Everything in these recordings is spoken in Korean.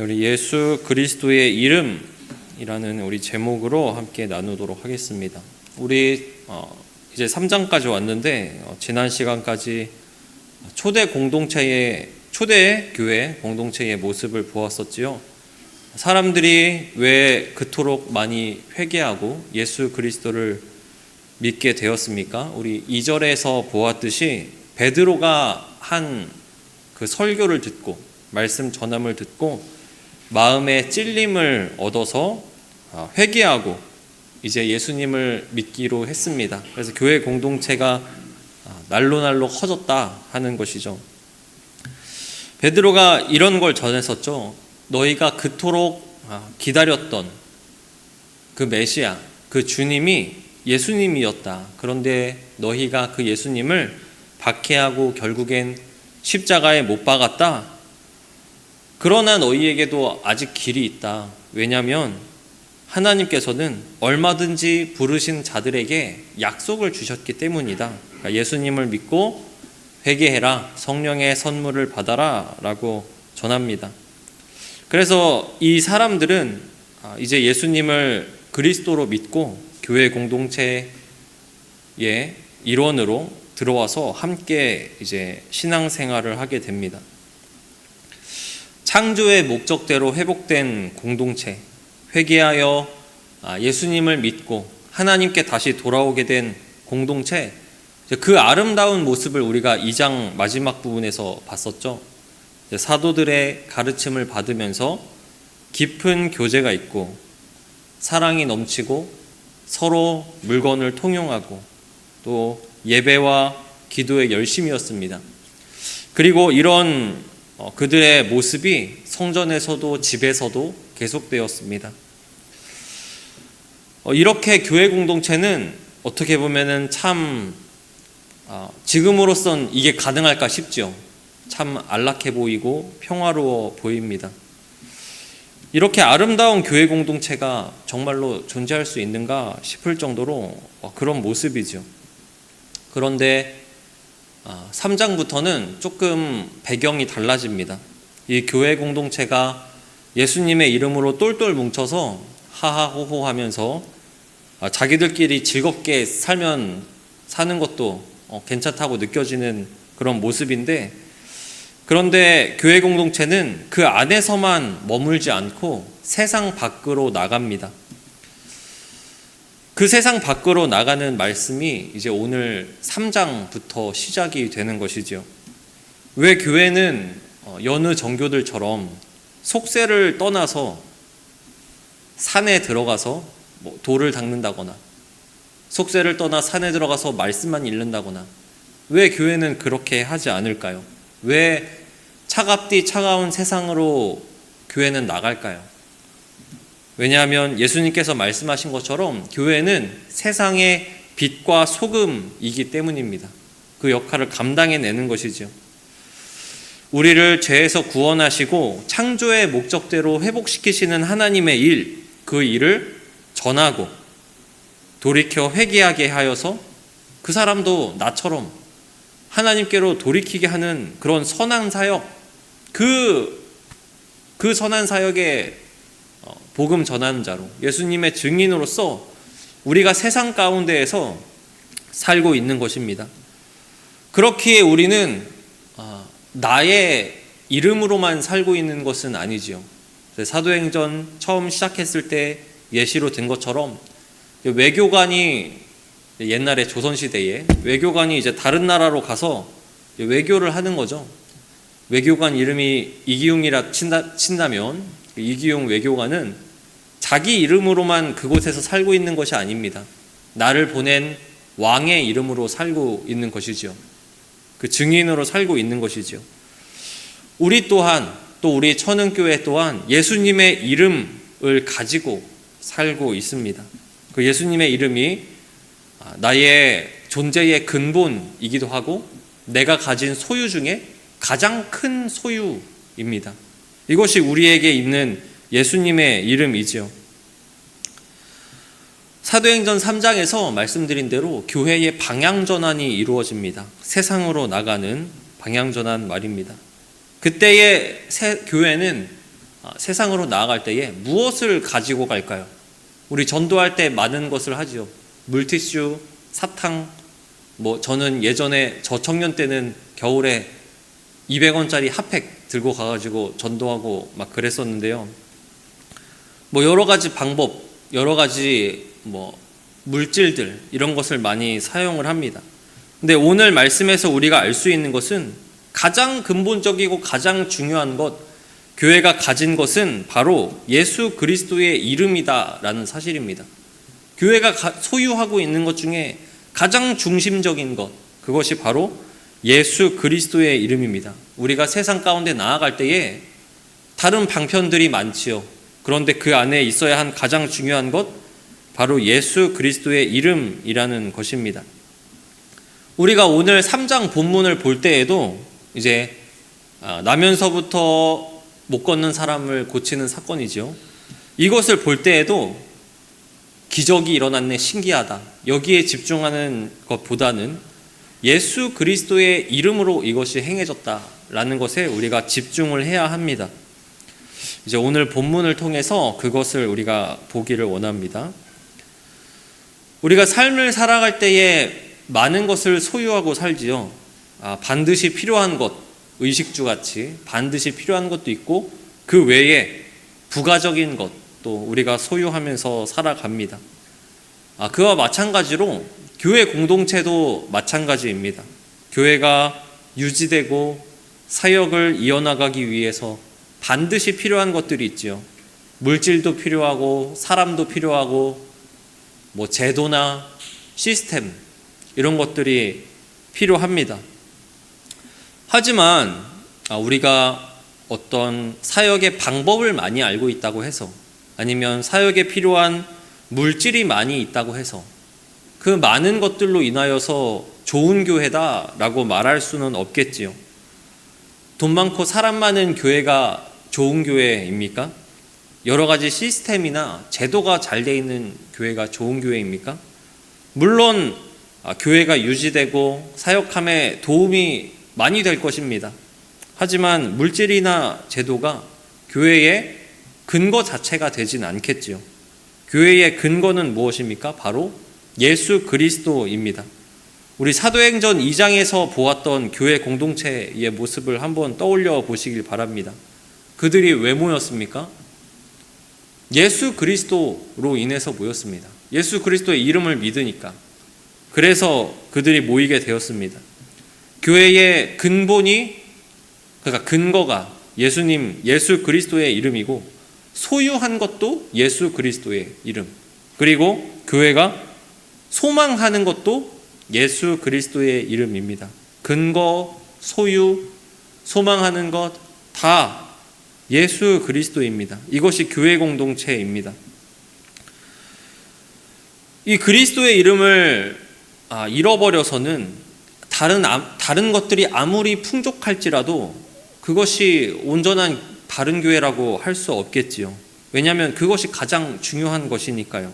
우리 예수 그리스도의 이름이라는 우리 제목으로 함께 나누도록 하겠습니다. 우리 어, 이제 3장까지 왔는데 어, 지난 시간까지 초대 공동체의 초대 교회 공동체의 모습을 보았었지요. 사람들이 왜 그토록 많이 회개하고 예수 그리스도를 믿게 되었습니까? 우리 2절에서 보았듯이 베드로가 한 그 설교를 듣고 말씀 전함을 듣고 마음의 찔림을 얻어서 아, 회개하고 이제 예수님을 믿기로 했습니다. 그래서 교회 공동체가 아, 날로 날로 커졌다 하는 것이죠. 베드로가 이런 걸 전했었죠. 너희가 그토록 아, 기다렸던 그 메시아, 그 주님이 예수님이었다. 그런데 너희가 그 예수님을 박해하고 결국엔 십자가에 못 박았다. 그러나 너희에게도 아직 길이 있다. 왜냐하면 하나님께서는 얼마든지 부르신 자들에게 약속을 주셨기 때문이다. 그러니까 예수님을 믿고 회개해라. 성령의 선물을 받아라. 라고 전합니다. 그래서 이 사람들은 아, 이제 예수님을 그리스도로 믿고 교회 공동체의 일원으로 들어와서 함께 이제 신앙생활을 하게 됩니다. 창조의 목적대로 회복된 공동체, 회개하여 아, 예수님을 믿고 하나님께 다시 돌아오게 된 공동체, 그 아름다운 모습을 우리가 2장 마지막 부분에서 봤었죠. 사도들의 가르침을 받으면서 깊은 교제가 있고 사랑이 넘치고 서로 물건을 통용하고 또 예배와 기도에 열심이었습니다. 그리고 이런 어, 그들의 모습이 성전에서도 집에서도 계속되었습니다. 어, 이렇게 교회 공동체는 어떻게 보면은 참 어, 지금으로선 이게 가능할까 싶죠. 참 안락해 보이고 평화로워 보입니다. 이렇게 아름다운 교회 공동체가 정말로 존재할 수 있는가 싶을 정도로 그런 모습이죠. 그런데 3장부터는 아, 조금 배경이 달라집니다. 이 교회 공동체가 예수님의 이름으로 똘똘 뭉쳐서 하하호호 하면서 아, 자기들끼리 즐겁게 살면 사는 것도 어, 괜찮다고 느껴지는 그런 모습인데 그런데 교회 공동체는 그 안에서만 머물지 않고 세상 밖으로 나갑니다. 그 세상 밖으로 나가는 말씀이 이제 오늘 3장부터 시작이 되는 것이지요. 왜 교회는 어, 여느 정교들처럼 속세를 떠나서 산에 들어가서 뭐 돌을 닦는다거나 속세를 떠나 산에 들어가서 말씀만 읽는다거나 왜 교회는 그렇게 하지 않을까요? 왜 차갑디 차가운 세상으로 교회는 나갈까요? 왜냐하면 예수님께서 말씀하신 것처럼 교회는 세상의 빛과 소금이기 때문입니다. 그 역할을 감당해내는 것이죠. 우리를 죄에서 구원하시고 창조의 목적대로 회복시키시는 하나님의 일, 그 일을 전하고 돌이켜 회개하게 하여서 그 사람도 나처럼 하나님께로 돌이키게 하는 그런 선한 사역, 그, 그 선한 사역에 복음 전하는 자로 예수님의 증인으로서 우리가 세상 가운데에서 살고 있는 것입니다. 그렇기에 우리는 아, 나의 이름으로만 살고 있는 것은 아니지요. 사도행전 처음 시작했을 때 예시로 든 것처럼 외교관이 옛날에 조선시대에 외교관이 이제 다른 나라로 가서 외교를 하는 거죠. 외교관 이름이 이기웅이라 친다, 친다면 이기용 외교관은 자기 이름으로만 그곳에서 살고 있는 것이 아닙니다. 나를 보낸 왕의 이름으로 살고 있는 것이지요. 그 증인으로 살고 있는 것이지요. 우리 또한 또 우리 천은교회 또한 예수님의 이름을 가지고 살고 있습니다. 그 예수님의 이름이 나의 존재의 근본이기도 하고 내가 가진 소유 중에 가장 큰 소유입니다. 이것이 우리에게 있는 예수님의 이름이지요. 사도행전 3장에서 말씀드린 대로 교회의 방향 전환이 이루어집니다. 세상으로 나가는 방향 전환 말입니다. 그때의 교회는 아, 세상으로 나아갈 때에 무엇을 가지고 갈까요? 우리 전도할 때 많은 것을 하지요. 물티슈, 사탕, 뭐 저는 예전에 저 청년 때는 겨울에 200원짜리 핫팩 들고 가가지고 전도하고 막 그랬었는데요. 뭐 여러 가지 방법, 여러 가지 뭐 물질들 이런 것을 많이 사용을 합니다. 근데 오늘 말씀에서 우리가 알 수 있는 것은 가장 근본적이고 가장 중요한 것, 교회가 가진 것은 바로 예수 그리스도의 이름이다라는 사실입니다. 교회가 소유하고 있는 것 중에 가장 중심적인 것, 그것이 바로 예수 그리스도의 이름입니다. 우리가 세상 가운데 나아갈 때에 다른 방편들이 많지요. 그런데 그 안에 있어야 한 가장 중요한 것, 바로 예수 그리스도의 이름이라는 것입니다. 우리가 오늘 3장 본문을 볼 때에도 이제 아, 나면서부터 못 걷는 사람을 고치는 사건이죠. 이것을 볼 때에도 기적이 일어났네 신기하다. 여기에 집중하는 것보다는 예수 그리스도의 이름으로 이것이 행해졌다라는 것에 우리가 집중을 해야 합니다. 이제 오늘 본문을 통해서 그것을 우리가 보기를 원합니다. 우리가 삶을 살아갈 때에 많은 것을 소유하고 살지요. 아, 반드시 필요한 것, 의식주 같이 반드시 필요한 것도 있고 그 외에 부가적인 것도 우리가 소유하면서 살아갑니다. 아, 그와 마찬가지로 교회 공동체도 마찬가지입니다. 교회가 유지되고 사역을 이어나가기 위해서 반드시 필요한 것들이 있지요. 물질도 필요하고 사람도 필요하고 뭐 제도나 시스템 이런 것들이 필요합니다. 하지만 아, 우리가 어떤 사역의 방법을 많이 알고 있다고 해서 아니면 사역에 필요한 물질이 많이 있다고 해서 그 많은 것들로 인하여서 좋은 교회다라고 말할 수는 없겠지요. 돈 많고 사람 많은 교회가 좋은 교회입니까? 여러 가지 시스템이나 제도가 잘 돼 있는 교회가 좋은 교회입니까? 물론 아, 교회가 유지되고 사역함에 도움이 많이 될 것입니다. 하지만 물질이나 제도가 교회의 근거 자체가 되진 않겠지요. 교회의 근거는 무엇입니까? 바로 예수 그리스도입니다. 우리 사도행전 2장에서 보았던 교회 공동체의 모습을 한번 떠올려 보시길 바랍니다. 그들이 왜 모였습니까? 예수 그리스도로 인해서 모였습니다. 예수 그리스도의 이름을 믿으니까. 그래서 그들이 모이게 되었습니다. 교회의 근본이 그러니까 근거가 예수님 예수 그리스도의 이름이고 소유한 것도 예수 그리스도의 이름. 그리고 교회가 소망하는 것도 예수 그리스도의 이름입니다. 근거, 소유, 소망하는 것 다 예수 그리스도입니다. 이것이 교회 공동체입니다. 이 그리스도의 이름을 아, 잃어버려서는 다른 다른 것들이 아무리 풍족할지라도 그것이 온전한 바른 교회라고 할 수 없겠지요. 왜냐하면 그것이 가장 중요한 것이니까요.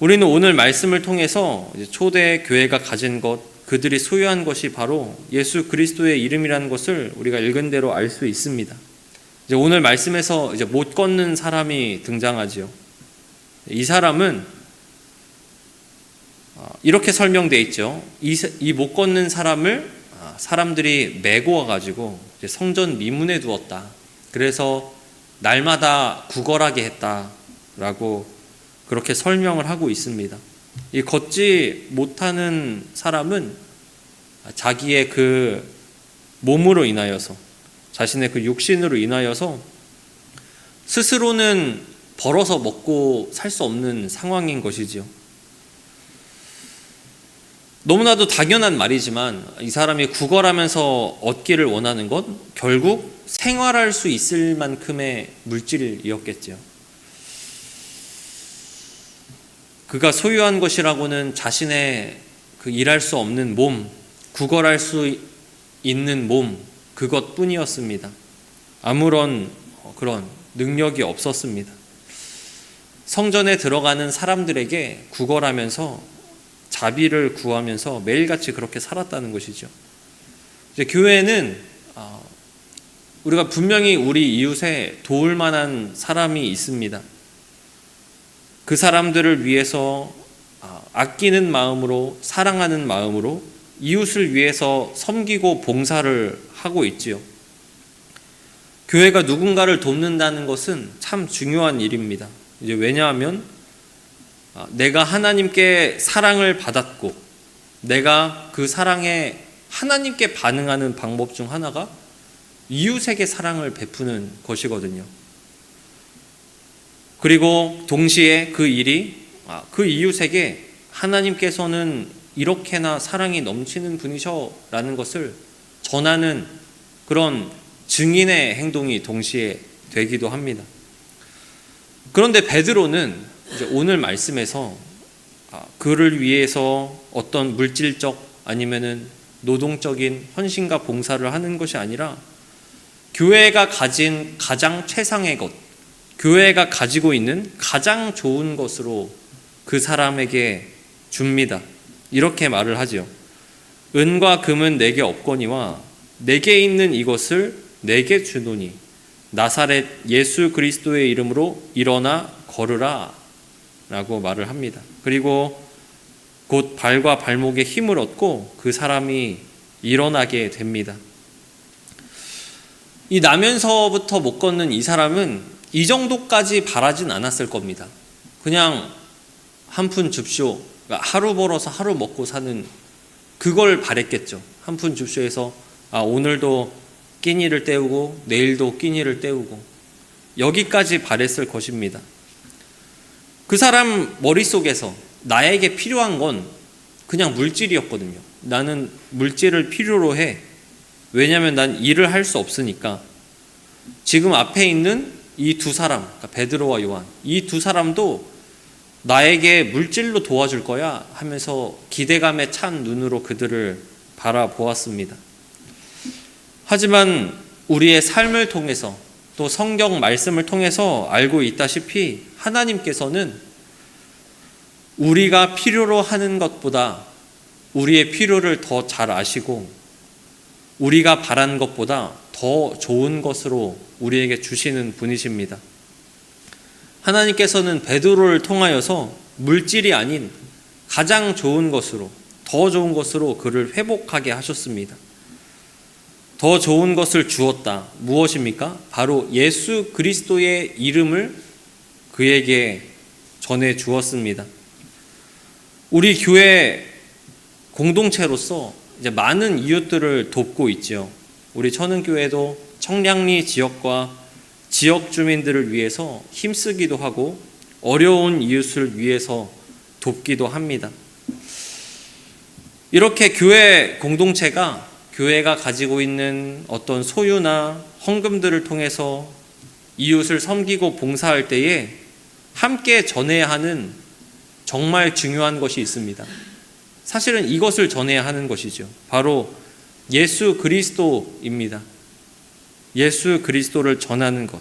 우리는 오늘 말씀을 통해서 초대 교회가 가진 것, 그들이 소유한 것이 바로 예수 그리스도의 이름이라는 것을 우리가 읽은 대로 알 수 있습니다. 이제 오늘 말씀에서 이제 못 걷는 사람이 등장하지요. 이 사람은 어, 이렇게 설명되어 있죠. 이 못 걷는 사람을 아, 사람들이 메고 와가지고 성전 미문에 두었다. 그래서 날마다 구걸하게 했다라고 그렇게 설명을 하고 있습니다. 이 걷지 못하는 사람은 자기의 그 몸으로 인하여서 자신의 그 육신으로 인하여서 스스로는 벌어서 먹고 살 수 없는 상황인 것이지요. 너무나도 당연한 말이지만 이 사람이 구걸하면서 얻기를 원하는 것 결국 생활할 수 있을 만큼의 물질이었겠죠. 그가 소유한 것이라고는 자신의 그 일할 수 없는 몸, 구걸할 수 있는 몸, 그것뿐이었습니다. 아무런 그런 능력이 없었습니다. 성전에 들어가는 사람들에게 구걸하면서 자비를 구하면서 매일같이 그렇게 살았다는 것이죠. 이제 교회는 어, 우리가 분명히 우리 이웃에 도울 만한 사람이 있습니다. 그 사람들을 위해서 아, 아끼는 마음으로 사랑하는 마음으로 이웃을 위해서 섬기고 봉사를 하고 있지요. 교회가 누군가를 돕는다는 것은 참 중요한 일입니다. 이제 왜냐하면 아, 내가 하나님께 사랑을 받았고 내가 그 사랑에 하나님께 반응하는 방법 중 하나가 이웃에게 사랑을 베푸는 것이거든요. 그리고 동시에 그 일이 아, 그 이웃에게 하나님께서는 이렇게나 사랑이 넘치는 분이셔라는 것을 전하는 그런 증인의 행동이 동시에 되기도 합니다. 그런데 베드로는 오늘 말씀에서 아, 그를 위해서 어떤 물질적 아니면은 노동적인 헌신과 봉사를 하는 것이 아니라 교회가 가진 가장 최상의 것, 교회가 가지고 있는 가장 좋은 것으로 그 사람에게 줍니다. 이렇게 말을 하지요. 은과 금은 내게 없거니와 내게 있는 이것을 내게 주노니 나사렛 예수 그리스도의 이름으로 일어나 걸으라 라고 말을 합니다. 그리고 곧 발과 발목에 힘을 얻고 그 사람이 일어나게 됩니다. 이 나면서부터 못 걷는 이 사람은 이 정도까지 바라진 않았을 겁니다. 그냥 한 푼 줍쇼. 그러니까 하루 벌어서 하루 먹고 사는 그걸 바랬겠죠. 한 푼 줍쇼에서 아, 오늘도 끼니를 때우고 내일도 끼니를 때우고 여기까지 바랬을 것입니다. 그 사람 머릿속에서 나에게 필요한 건 그냥 물질이었거든요. 나는 물질을 필요로 해. 왜냐하면 난 일을 할 수 없으니까. 지금 앞에 있는 이 두 사람, 그러니까 베드로와 요한, 이 두 사람도 나에게 물질로 도와줄 거야 하면서 기대감에 찬 눈으로 그들을 바라보았습니다. 하지만 우리의 삶을 통해서 또 성경 말씀을 통해서 알고 있다시피 하나님께서는 우리가 필요로 하는 것보다 우리의 필요를 더 잘 아시고 우리가 바란 것보다 더 좋은 것으로 우리에게 주시는 분이십니다. 하나님께서는 베드로를 통하여서 물질이 아닌 가장 좋은 것으로 더 좋은 것으로 그를 회복하게 하셨습니다. 더 좋은 것을 주었다. 무엇입니까? 바로 예수 그리스도의 이름을 그에게 전해 주었습니다. 우리 교회 공동체로서 이제 많은 이웃들을 돕고 있죠. 우리 천은교회도 청량리 지역과 지역 주민들을 위해서 힘쓰기도 하고 어려운 이웃을 위해서 돕기도 합니다. 이렇게 교회 공동체가 교회가 가지고 있는 어떤 소유나 헌금들을 통해서 이웃을 섬기고 봉사할 때에 함께 전해야 하는 정말 중요한 것이 있습니다. 사실은 이것을 전해야 하는 것이죠. 바로 예수 그리스도입니다. 예수 그리스도를 전하는 것.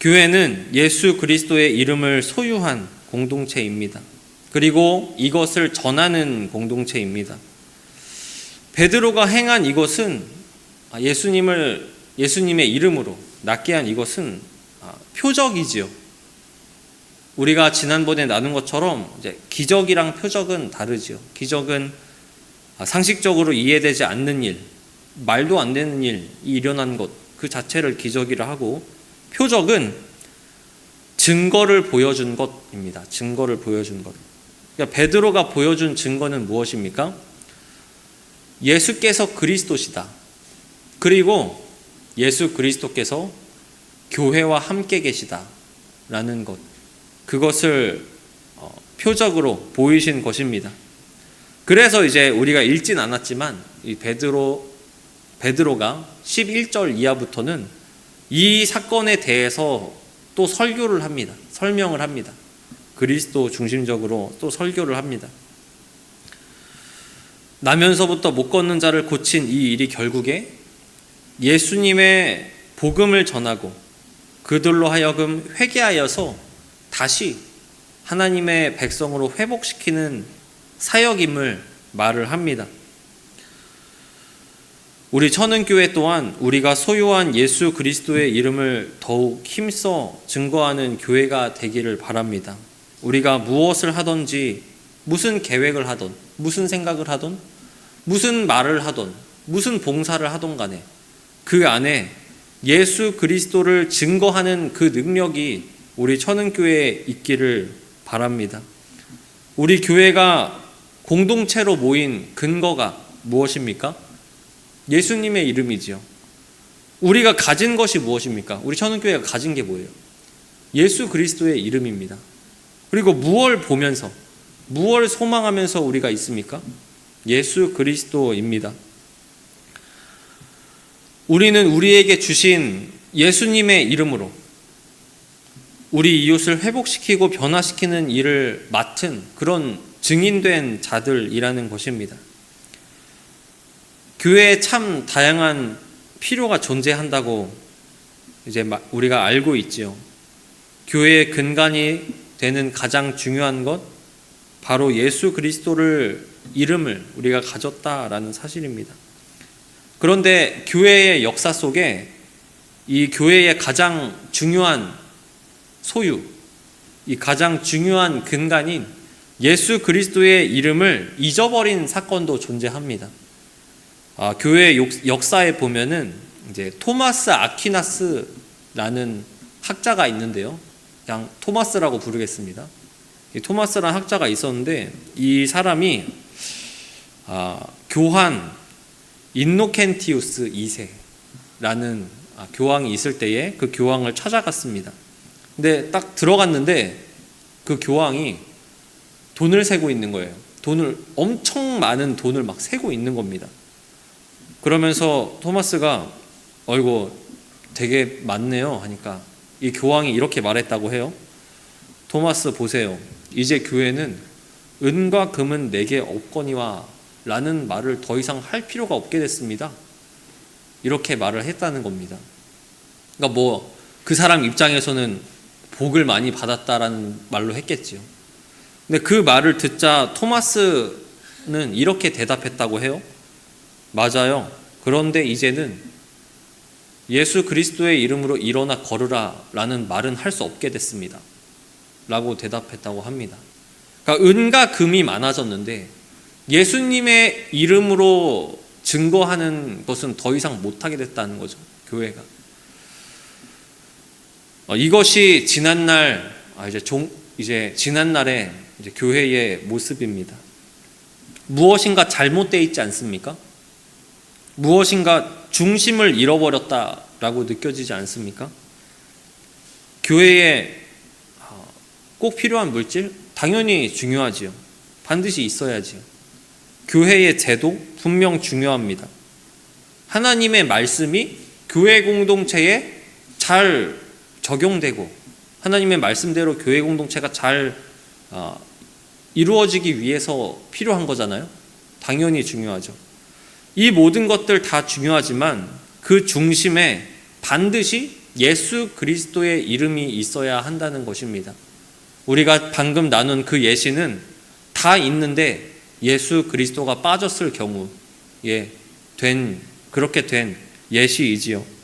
교회는 예수 그리스도의 이름을 소유한 공동체입니다. 그리고 이것을 전하는 공동체입니다. 베드로가 행한 이것은 예수님을 예수님의 이름으로 낫게 한 이것은 표적이지요. 우리가 지난번에 나눈 것처럼 이제 기적이랑 표적은 다르지요. 기적은 상식적으로 이해되지 않는 일, 말도 안 되는 일이 일어난 것, 그 자체를 기적이라 하고, 표적은 증거를 보여준 것입니다. 증거를 보여준 것. 그러니까 베드로가 보여준 증거는 무엇입니까? 예수께서 그리스도시다. 그리고 예수 그리스도께서 교회와 함께 계시다. 라는 것. 그것을 어, 표적으로 보이신 것입니다. 그래서 이제 우리가 읽진 않았지만 이 베드로 베드로가 11절 이하부터는 이 사건에 대해서 또 설교를 합니다. 설명을 합니다. 그리스도 중심적으로 또 설교를 합니다. 나면서부터 못 걷는 자를 고친 이 일이 결국에 예수님의 복음을 전하고 그들로 하여금 회개하여서 다시 하나님의 백성으로 회복시키는 사역임을 말을 합니다. 우리 천은교회 또한 우리가 소유한 예수 그리스도의 이름을 더욱 힘써 증거하는 교회가 되기를 바랍니다. 우리가 무엇을 하든지 무슨 계획을 하던 무슨 생각을 하던 무슨 말을 하던 무슨 봉사를 하던 간에 그 안에 예수 그리스도를 증거하는 그 능력이 우리 천은교회에 있기를 바랍니다. 우리 교회가 공동체로 모인 근거가 무엇입니까? 예수님의 이름이지요. 우리가 가진 것이 무엇입니까? 우리 천은교회가 가진 게 뭐예요? 예수 그리스도의 이름입니다. 그리고 무엇을 보면서, 무엇을 소망하면서 우리가 있습니까? 예수 그리스도입니다. 우리는 우리에게 주신 예수님의 이름으로 우리 이웃을 회복시키고 변화시키는 일을 맡은 그런 증인된 자들이라는 것입니다. 교회에 참 다양한 필요가 존재한다고 이제 우리가 알고 있지요. 교회의 근간이 되는 가장 중요한 것 바로 예수 그리스도를 이름을 우리가 가졌다라는 사실입니다. 그런데 교회의 역사 속에 이 교회의 가장 중요한 소유, 이 가장 중요한 근간인 예수 그리스도의 이름을 잊어버린 사건도 존재합니다. 아, 교회 역사에 보면은 이제 토마스 아퀴나스라는 학자가 있는데요. 그냥 토마스라고 부르겠습니다. 이 토마스라는 학자가 있었는데 이 사람이 아, 교환 인노켄티우스 2세라는 아, 교황이 있을 때에 그 교황을 찾아갔습니다. 근데 딱 들어갔는데 그 교황이 돈을 세고 있는 거예요. 돈을 엄청 많은 돈을 막 세고 있는 겁니다. 그러면서 토마스가 어이고 되게 많네요 하니까 이 교황이 이렇게 말했다고 해요. 토마스 보세요. 이제 교회는 은과 금은 내게 없거니와 라는 말을 더 이상 할 필요가 없게 됐습니다. 이렇게 말을 했다는 겁니다. 그러니까 뭐 그 사람 입장에서는 복을 많이 받았다라는 말로 했겠지요. 근데 그 말을 듣자 토마스는 이렇게 대답했다고 해요. 맞아요. 그런데 이제는 예수 그리스도의 이름으로 일어나 걸으라 라는 말은 할 수 없게 됐습니다. 라고 대답했다고 합니다. 그러니까 은과 금이 많아졌는데 예수님의 이름으로 증거하는 것은 더 이상 못하게 됐다는 거죠. 교회가. 어, 이것이 지난날, 아, 이제 종, 이제 지난날의 이제 교회의 모습입니다. 무엇인가 잘못되어 있지 않습니까? 무엇인가 중심을 잃어버렸다라고 느껴지지 않습니까? 교회에 어, 꼭 필요한 물질? 당연히 중요하지요. 반드시 있어야지요. 교회의 제도 분명 중요합니다. 하나님의 말씀이 교회 공동체에 잘 적용되고 하나님의 말씀대로 교회 공동체가 잘 어, 이루어지기 위해서 필요한 거잖아요. 당연히 중요하죠. 이 모든 것들 다 중요하지만 그 중심에 반드시 예수 그리스도의 이름이 있어야 한다는 것입니다. 우리가 방금 나눈 그 예시는 다 있는데 예수 그리스도가 빠졌을 경우에 된 그렇게 된 예시이지요.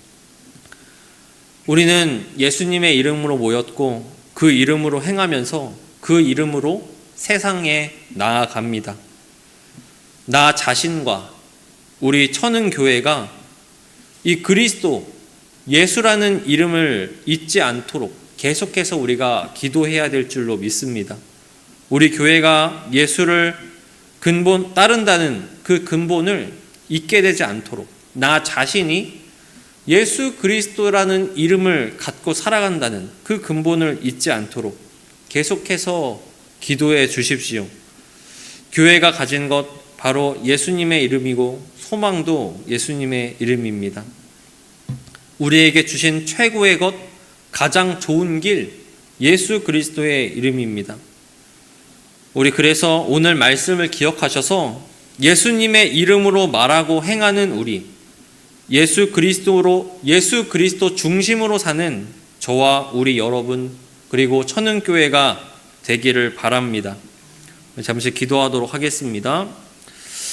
우리는 예수님의 이름으로 모였고 그 이름으로 행하면서 그 이름으로 세상에 나아갑니다. 나 자신과 우리 천은 교회가 이 그리스도 예수라는 이름을 잊지 않도록 계속해서 우리가 기도해야 될 줄로 믿습니다. 우리 교회가 예수를 근본 따른다는 그 근본을 잊게 되지 않도록 나 자신이 예수 그리스도라는 이름을 갖고 살아간다는 그 근본을 잊지 않도록 계속해서 기도해 주십시오. 교회가 가진 것 바로 예수님의 이름이고 소망도 예수님의 이름입니다. 우리에게 주신 최고의 것, 가장 좋은 길, 예수 그리스도의 이름입니다. 우리 그래서 오늘 말씀을 기억하셔서 예수님의 이름으로 말하고 행하는 우리, 예수 그리스도로, 예수 그리스도 중심으로 사는 저와 우리 여러분, 그리고 천은 교회가 되기를 바랍니다. 잠시 기도하도록 하겠습니다.